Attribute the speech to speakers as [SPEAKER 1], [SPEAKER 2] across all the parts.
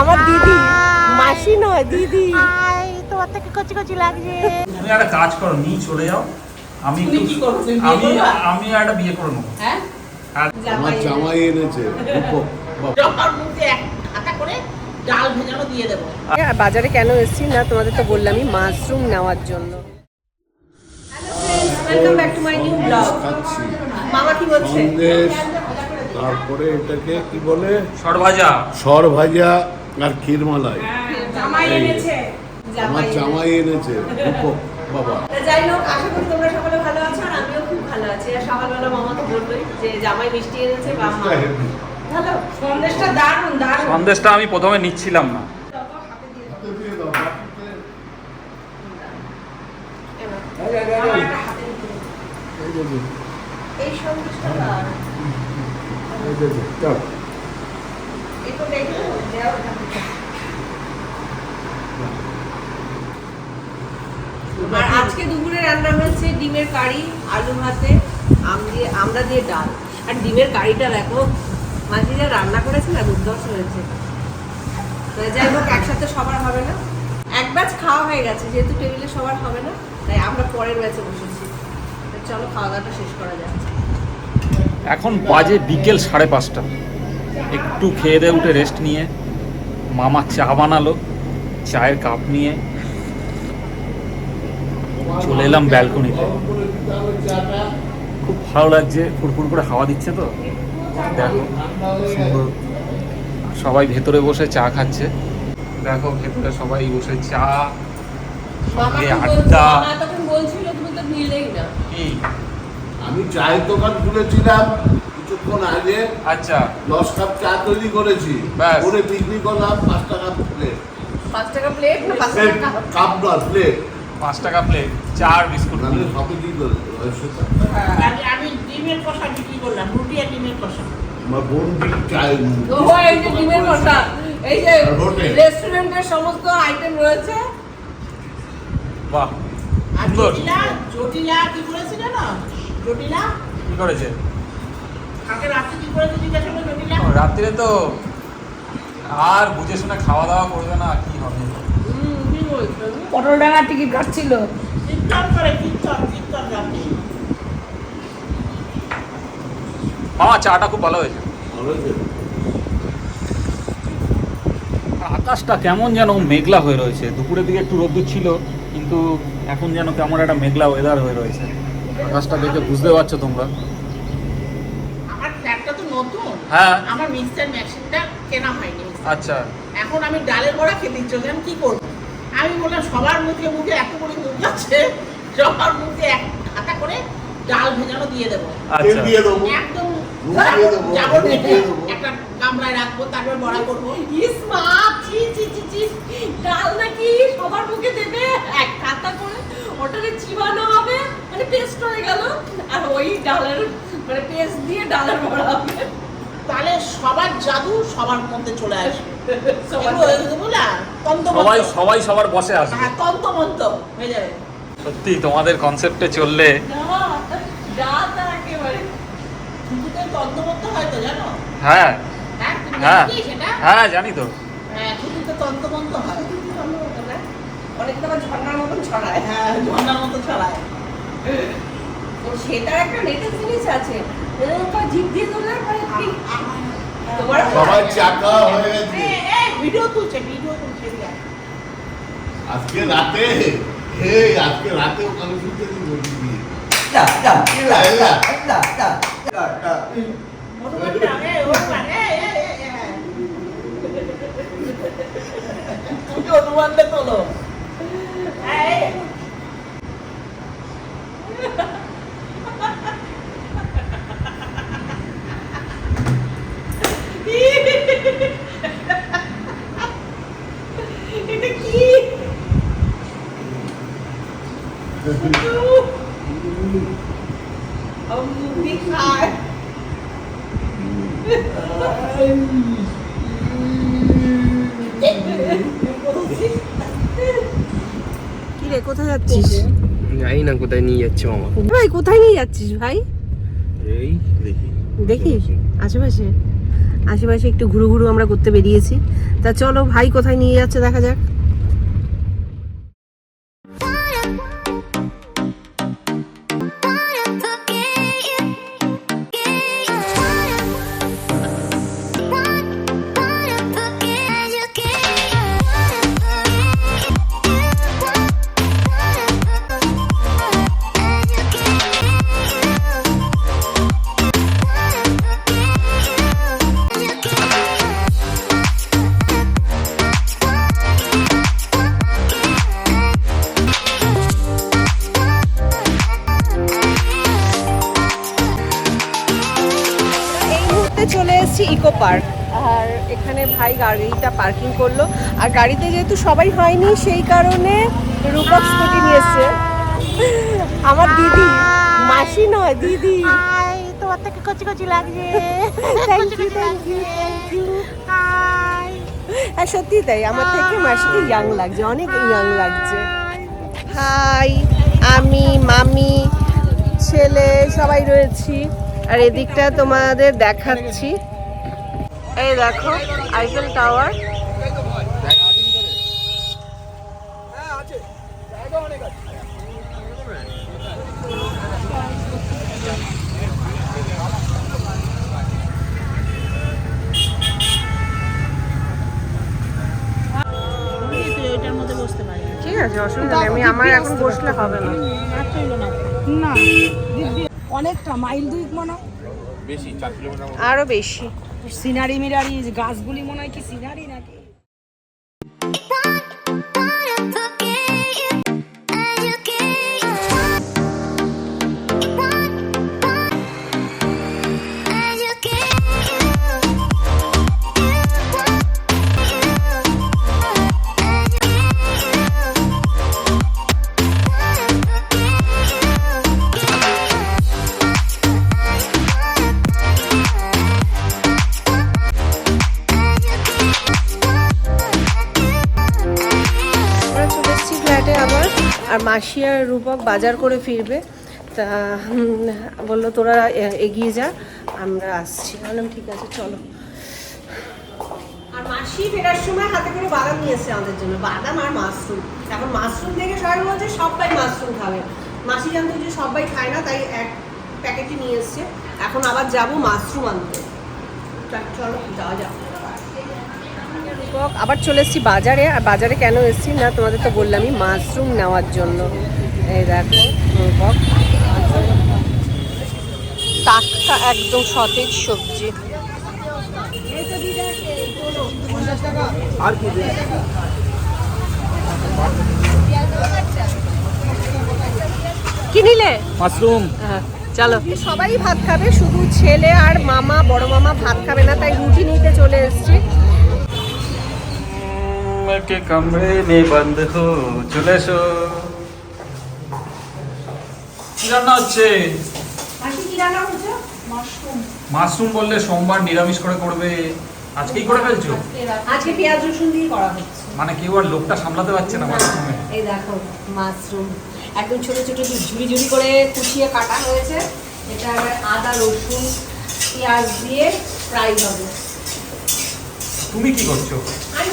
[SPEAKER 1] আমার দিদি মাসি নয় দিদি।
[SPEAKER 2] তোমার থেকে কচি কচি লাগছে?
[SPEAKER 3] তুমি একটা কাজ করো নিয়ে চলে যাও। আমি
[SPEAKER 1] কি করো?
[SPEAKER 3] আমি আমি একটা বিয়ে করে নেব।
[SPEAKER 1] হ্যাঁ?
[SPEAKER 4] আমার জামাই এনেছে
[SPEAKER 1] বাজারে কেন এসেছি না? তোমাদের তো বললামই মাশরুম নেওয়ার জন্য। Welcome back to my new blog
[SPEAKER 4] খাচ্ছি।
[SPEAKER 1] মামা কি বলছে?
[SPEAKER 4] সন্দেশ তারপরে এটাকে কি বলে?
[SPEAKER 3] শর্ট ভাজা
[SPEAKER 4] সর ভাজা আর
[SPEAKER 1] এনেছে।
[SPEAKER 4] আমার জামাই এনেছে। রূপক বাবা।
[SPEAKER 1] যাই হোক আশা করি তোমরা সকলে ভালো আছো আর আমিও খুব ভালো আছি। আর সকালবেলা মামা তো বললোই যে জামাই মিষ্টি এনেছে বা ভালো? সন্দেশটা দারুণ দারুণ।
[SPEAKER 3] সন্দেশটা আমি প্রথমে নিচ্ছিলাম না।
[SPEAKER 1] এই সন্দেশটা দারুণ একটু দেখে দেওয়া ওখান থেকে। আর আজকে দুপুরে রান্না হয়েছে ডিমের কারি আলু ভাতে আম দিয়ে আমরা দিয়ে ডাল। আর ডিমের কারিটা দেখো মাঝে যা রান্না করেছে না দুর্ধর্ষ হয়েছে। যাই হোক একসাথে সবার হবে না। এক ব্যাচ খাওয়া হয়ে গেছে যেহেতু টেবিলে সবার হবে না তাই আমরা পরের ব্যাচে বসেছি। চলো খাওয়া দাওয়াটা শেষ করা যাক।
[SPEAKER 3] এখন বাজে বিকেল সাড়ে পাঁচটা। একটু খেয়ে দিয়ে উঠে রেস্ট নিয়ে। মামা চা বানালো চায়ের কাপ নিয়ে। চলে এলাম ব্যালকনিতে খুব ভালো লাগছে ফুরফুর করে হাওয়া দিচ্ছে তো। দেখো সুন্দর। সবাই ভেতরে বসে চা খাচ্ছে। দেখো ভেতরে সবাই বসে চা সঙ্গে আড্ডা।
[SPEAKER 4] আমি চায়ের দোকান খুলেছিলাম। কিছুক্ষণ আগে
[SPEAKER 3] আচ্ছা।
[SPEAKER 4] দশ কাপ চা তৈরি করেছি। করে বিক্রি করলাম পাঁচ টাকা প্লেট
[SPEAKER 1] পাঁচ টাকা প্লেট না পাঁচ টাকা? কাপ?
[SPEAKER 4] নয় প্লেট
[SPEAKER 3] পাঁচ টাকা প্লেট চার বিস্কুট।
[SPEAKER 4] সবে কি
[SPEAKER 2] আমি আমি ডিমের কষা বিক্রি করলাম রুটি আর ডিমের কষা।
[SPEAKER 4] আমার বোন ঠিক চায়?
[SPEAKER 1] ও এই যে ডিমের কষা এই যে রেস্টুরেন্টের সমস্ত আইটেম রয়েছে।
[SPEAKER 3] বাহ।
[SPEAKER 2] জটিলা জটিলা কি করেছে জানো জটিলা?
[SPEAKER 3] কি করেছে?
[SPEAKER 2] রাত্রে
[SPEAKER 3] তো আর বুঝে শুনে খাওয়া দাওয়া করবে না কি হবে?
[SPEAKER 1] হুম, কি
[SPEAKER 5] পটল ডাঙার টিকিট কাটছিল।
[SPEAKER 3] মামা চাটা খুব ভালো হয়েছে। আকাশটা কেমন যেন মেঘলা হয়ে রয়েছে। দুপুরের দিকে একটু রোদ্দুর ছিল কিন্তু এখন যেন কেমন একটা মেঘলা ওয়েদার হয়ে রয়েছে। আকাশটা দেখে বুঝতে পারছ তোমরা।
[SPEAKER 2] নতুন?
[SPEAKER 3] হ্যাঁ।
[SPEAKER 2] আমার মিক্সার মেশিনটা কেনা হয়নি।
[SPEAKER 3] আচ্ছা।
[SPEAKER 2] এখন আমি ডালের বড়া খেতে ইচ্ছে আমি কি করব? আমি বললাম সবার মুখে মুখে এত করে মুখ আছে সবার মুখে এক হাতা করে ডাল ভেজানো দিয়ে দেবো।
[SPEAKER 3] আচ্ছা।
[SPEAKER 4] দিয়ে দেবো।
[SPEAKER 2] একদম
[SPEAKER 4] নুন দিয়ে দেবো,
[SPEAKER 2] যাব
[SPEAKER 4] নুন দিয়ে দেবো।
[SPEAKER 2] একটা গামলায় রাখব তারপর বড়া করব।
[SPEAKER 1] ইস মা, ছি, ছি, ছি, ছি। ডাল নাকি সবার মুখে দেবে? এক কাতা করে। ওটাকে চিবানো হবে মানে পেস্ট হয়ে গেল। আর ওই ডালের মানে পেস্ট দিয়ে ডালের বড়া হবে।
[SPEAKER 2] তাহলে সবার জাদু সবার মধ্যে চলে আসবে।
[SPEAKER 3] সবাই সবাই সবার বসে আসবে।
[SPEAKER 2] হ্যাঁ তন্তমন্ত হয়ে যাবে।
[SPEAKER 3] সত্যি তোমাদের কনসেপ্টে চললে
[SPEAKER 2] হয় তো জানো?
[SPEAKER 3] হ্যাঁ।
[SPEAKER 2] হ্যাঁ তুমি
[SPEAKER 3] হ্যাঁ।
[SPEAKER 2] জানো
[SPEAKER 3] হ্যাঁ তো।
[SPEAKER 2] হ্যাঁ খুঁজুতে হয়।
[SPEAKER 1] অনেকে তো আবার ঝর্ণার মতন ছড়ায়।
[SPEAKER 2] হ্যাঁ ঝর্ণার মতো ছড়ায়।
[SPEAKER 1] তো সেটার একটা নেটের জিনিস আছে। জিভ দিয়ে ধরলে মানে তোমার
[SPEAKER 4] সবাই চাকা হয়ে গেছে।
[SPEAKER 2] এই, এই, ভিডিও তুলছে ভিডিও তুলছে
[SPEAKER 4] আজকে রাতে হে আজকে রাতে ওখানে শুনতে দিন বলি দিয়ে
[SPEAKER 2] হনুমানটা, এই, হনুমান, এই, এই, এই, এই। তোলো। কি
[SPEAKER 1] রে কোথায় যাচ্ছিস?
[SPEAKER 6] জানি না কোথায় নিয়ে যাচ্ছে মামা।
[SPEAKER 1] ভাই কোথায় নিয়ে যাচ্ছিস ভাই?
[SPEAKER 6] এই দেখি।
[SPEAKER 1] দেখি? আশেপাশে? আশেপাশে একটু ঘুরু ঘুরু আমরা করতে বেরিয়েছি। তা চলো ভাই কোথায় নিয়ে যাচ্ছে দেখা যাক। পার্ক। আর এখানে ভাই গাড়িটা পার্কিং করল। আর গাড়িতে যেহেতু সবাই হয়নি সেই কারণে রূপক স্কুটি নিয়েছে আমার দিদি মাসি নয় দিদি।
[SPEAKER 2] তোমার থেকে কচি কচি লাগছে।
[SPEAKER 1] Thank you thank you thank you আর সত্যি তাই। আমার থেকে মাসিকে ইয়াং লাগছে অনেক ইয়াং লাগছে। হাই আমি মামি ছেলে সবাই রয়েছি। আর এদিকটা তোমাদের দেখাচ্ছি। এই দেখো আইফেল টাওয়ার।
[SPEAKER 2] মধ্যে বসতে পারি
[SPEAKER 1] ঠিক আছে অসুবিধা নেই আমি আমার এখন বসলে হবে না।
[SPEAKER 5] না অনেকটা মাইল দুই মনে। হয়।
[SPEAKER 1] আরও বেশি।
[SPEAKER 5] সিনারি মিনারি গাছগুলি মনে হয় কি সিনারি নাকি?
[SPEAKER 1] ফ্ল্যাটে আবার, আর মাসি আর রূপক বাজার করে ফিরবে। তা বলল, তোরা এগিয়ে যা, আমরা আসছি। বললাম, ঠিক আছে, চলো। আর মাসি ফেরার সময় হাতে করে বাদাম নিয়ে আমাদের জন্য। বাদাম আর মাশরুম। এখন মাশরুম দেখে সবাই বলছে, সবাই মাশরুম খাবে। মাসি জানতো যে সবাই খায় না, তাই এক প্যাকেটই নিয়ে এসছে। এখন আবার যাব মাশরুম আনতে। চলো, যাওয়া যাক। রূপক আবার চলে এসেছি বাজারে। আর বাজারে কেন এসেছি? না তোমাদের তো বললামই মাশরুম নেওয়ার জন্য। এই দেখো টাটকা একদম সতেজ সবজি। কি নিলে?
[SPEAKER 3] মাশরুম।
[SPEAKER 1] হ্যাঁ, চলো। সবাই ভাত খাবে শুধু ছেলে আর মামা বড় মামা ভাত খাবে না তাই রুটি নিতে চলে এসেছি।
[SPEAKER 3] কে কামড়ে মে বন্ধ হো চলে এসো কি রান্না হচ্ছে। মাশরুম। বললে সোমবার নিরামিষ করে করবে। আজকেই করে ফেলছো?
[SPEAKER 1] আজকে পেঁয়াজ রসুন দিয়ে করা হচ্ছে।
[SPEAKER 3] মানে কেউ আর লোকটা সামলাতে পারছে না মাশরুমে।
[SPEAKER 1] এই দেখো মাশরুম। একদম ছোট ছোট ঝুড়ি ঝুড়ি করে কুচিয়ে কাটা হয়েছে। এটা আবার আদা রসুন পেঁয়াজ দিয়ে ফ্রাই হবে।
[SPEAKER 3] তুমি কি করছ?
[SPEAKER 1] আমি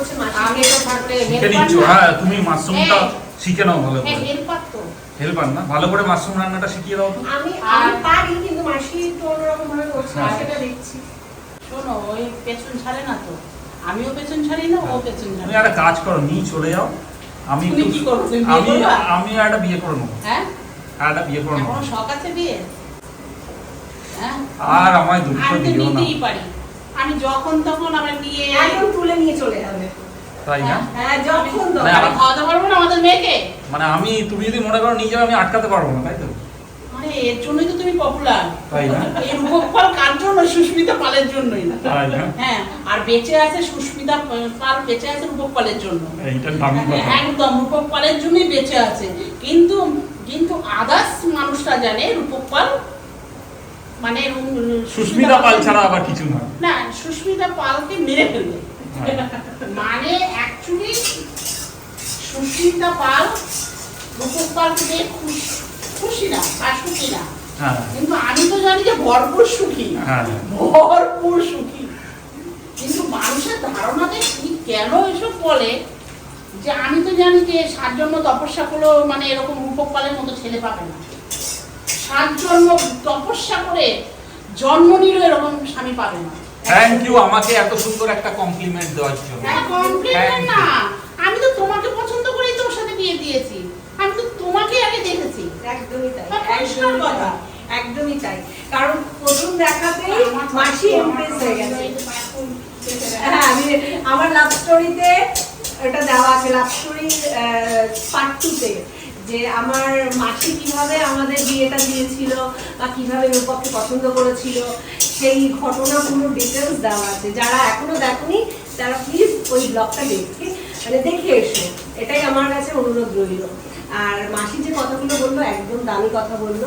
[SPEAKER 1] মাসি
[SPEAKER 2] আমি
[SPEAKER 3] নিচ্ছ হ্যাঁ তুমি মাশরুমটা শিখে নাও ভালো করে।
[SPEAKER 2] হেল্পার তো।
[SPEAKER 3] হেল্পার না? ভালো করে মাশরুম রান্নাটা শিখিয়ে দাও তো।
[SPEAKER 1] আমি আমি পারি কিন্তু মাসি একটু অন্যরকম ভাবে করছে
[SPEAKER 3] হ্যাঁ।
[SPEAKER 1] সেটা দেখছি।
[SPEAKER 2] শোনো ওই পেছন ছাড়ে না তো। আমিও পেছন ছাড়ি না ও পেছন ছাড়ে।
[SPEAKER 3] তুমি একটা কাজ করো নিয়ে চলে যাও। আমি
[SPEAKER 2] তুমি কি করো? তুমি
[SPEAKER 3] আমি আমি একটা বিয়ে করে নেব।
[SPEAKER 2] হ্যাঁ?
[SPEAKER 3] আর একটা বিয়ে করে নেব।
[SPEAKER 2] এখনও শখ আছে বিয়ে? হ্যাঁ?
[SPEAKER 3] আর আমায় দুঃখ
[SPEAKER 2] আমি তো
[SPEAKER 3] দিও না।
[SPEAKER 2] নিতেই পারি। আমি যখন তখন আমার নিয়ে
[SPEAKER 1] একদম তুলে নিয়ে চলে যাবে।
[SPEAKER 3] তাই না?
[SPEAKER 1] হ্যাঁ যখন তো
[SPEAKER 3] মানে
[SPEAKER 2] আমি খাওয়াতে পারব না আমাদের মেয়েকে?
[SPEAKER 3] মানে আমি তুমি যদি মনে করো নিয়ে যাবে আমি আটকাতে পারব না তাই তো?
[SPEAKER 2] আরে এর জন্যই তো তুমি পপুলার
[SPEAKER 3] তাই না?
[SPEAKER 2] এই রূপকপাল কার জন্য? সুস্মিতা পালের জন্যই না।
[SPEAKER 3] তাই না?
[SPEAKER 2] হ্যাঁ আর বেঁচে আছে সুস্মিতা পাল বেঁচে আছে রূপক জন্য।
[SPEAKER 3] এইটা দামি
[SPEAKER 2] একদম রূপক পালের জন্যই বেঁচে আছে। কিন্তু কিন্তু আদার্স মানুষরা জানে রূপক পাল মানে
[SPEAKER 3] সুস্মিতা পাল ছাড়া আবার কিছু না
[SPEAKER 2] না সুস্মিতা পালকে মেরে ফেলবে।
[SPEAKER 3] হ্যাঁ।
[SPEAKER 2] মানে অ্যাকচুয়ালি সুস্মিতা পাল রূপক পালকে খুশি খুশি না বা সুখী না।
[SPEAKER 3] হ্যাঁ।
[SPEAKER 2] কিন্তু আমি তো জানি যে ভরপুর সুখী।
[SPEAKER 3] হ্যাঁ।
[SPEAKER 2] ভরপুর সুখী। কিন্তু মানুষের ধারণাতে কি কেন এসব বলে যে আমি তো জানি যে সাত জন্ম তপস্যা করলেও মানে এরকম রূপক পালের মতো ছেলে পাবে না। সাত জন্ম তপস্যা করে জন্ম নিলেও এরকম স্বামী পাবে না।
[SPEAKER 3] থ্যাংক ইউ আমাকে এত সুন্দর একটা কমপ্লিমেন্ট দেওয়ার জন্য।
[SPEAKER 2] হ্যাঁ, compliment না। আমি তো তোমাকে পছন্দ করেই তোর সাথে বিয়ে দিয়েছি। আমি তো তোমাকে আগে দেখেছি।
[SPEAKER 1] একদমই তাই
[SPEAKER 2] হ্যাঁ,
[SPEAKER 1] একদমই
[SPEAKER 2] কথা।
[SPEAKER 1] একদমই তাই। কারণ প্রথম দেখাতেই মাসি ইমপ্রেস হয়ে গেছে। হ্যাঁ আমি আমার লাভ স্টোরিতে এটা দেওয়া আছে লাভ স্টোরি পার্ট টুতে যে আমার মাসি কীভাবে আমাদের বিয়েটা দিয়েছিল বা কীভাবে রূপককে পছন্দ করেছিল, সেই ঘটনা ডিটেলস দেওয়া আছে। যারা এখনও দেখনি, তারা প্লিজ ওই ব্লগটা দেখে মানে দেখে এসো। এটাই আমার কাছে অনুরোধ রইল। আর মাসি যে কথাগুলো বলল, একদম দামি কথা বলল।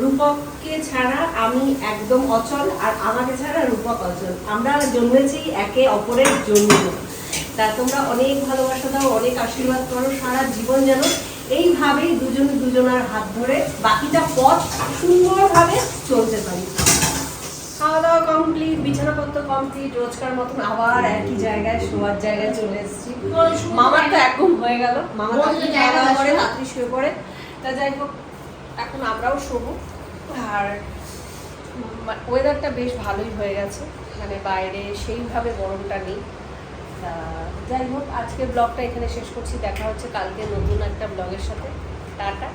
[SPEAKER 1] রূপককে ছাড়া আমি একদম অচল, আর আমাকে ছাড়া রূপক অচল। আমরা জন্মেছি একে অপরের জন্য। তা তোমরা অনেক ভালোবাসা দাও, অনেক আশীর্বাদ করো, সারা জীবন যেন এইভাবেই দুজন দুজনার হাত ধরে বাকিটা পথ সুন্দরভাবে চলতে পারি। খাওয়া দাওয়া কমপ্লিট বিছানাপত্র কমপ্লিট রোজকার মতন আবার একই জায়গায় শোয়ার জায়গায় চলে এসেছি। মামার তো একদম হয়ে গেল। মামা খাওয়া দাওয়া করে তাড়াতাড়ি শুয়ে পড়ে। তা যাই হোক এখন আমরাও শোবো। আর ওয়েদারটা বেশ ভালোই হয়ে গেছে। মানে বাইরে সেইভাবে গরমটা নেই। যাই হোক আজকে ব্লগটা এখানে শেষ করছি। দেখা হচ্ছে কালকে নতুন একটা ব্লগের সাথে। টাটা।